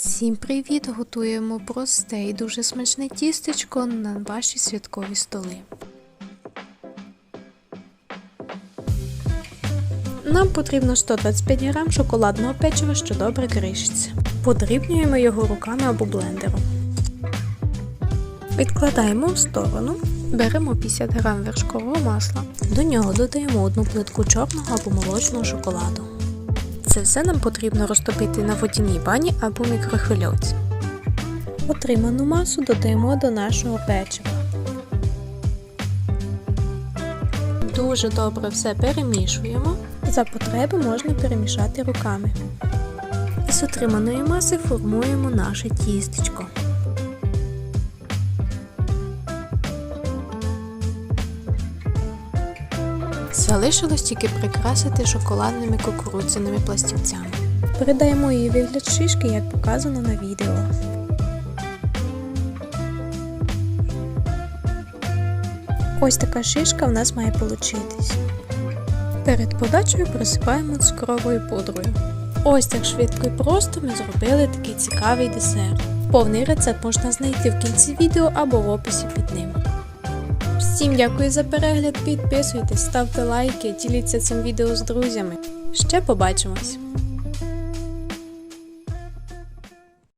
Всім привіт! Готуємо просте і дуже смачне тістечко на ваші святкові столи. Нам потрібно 125 г шоколадного печива, що добре кришиться. Подрібнюємо його руками або блендером. Відкладаємо в сторону. Беремо 50 г вершкового масла. До нього додаємо одну плитку чорного або молочного шоколаду. Це все нам потрібно розтопити на водяній бані або мікрохвильовці. Отриману масу додаємо до нашого печива. Дуже добре все перемішуємо. За потреби можна перемішати руками. З отриманої маси формуємо наше тістечко. Залишилось тільки прикрасити шоколадними кукурудзяними пластівцями. Передаємо її вигляд шишки, як показано на відео. Ось така шишка в нас має получитись. Перед подачею присипаємо цукровою пудрою. Ось так швидко і просто ми зробили такий цікавий десерт. Повний рецепт можна знайти в кінці відео або в описі під ним. Всім дякую за перегляд, підписуйтесь, ставте лайки, діліться цим відео з друзями. Ще побачимось!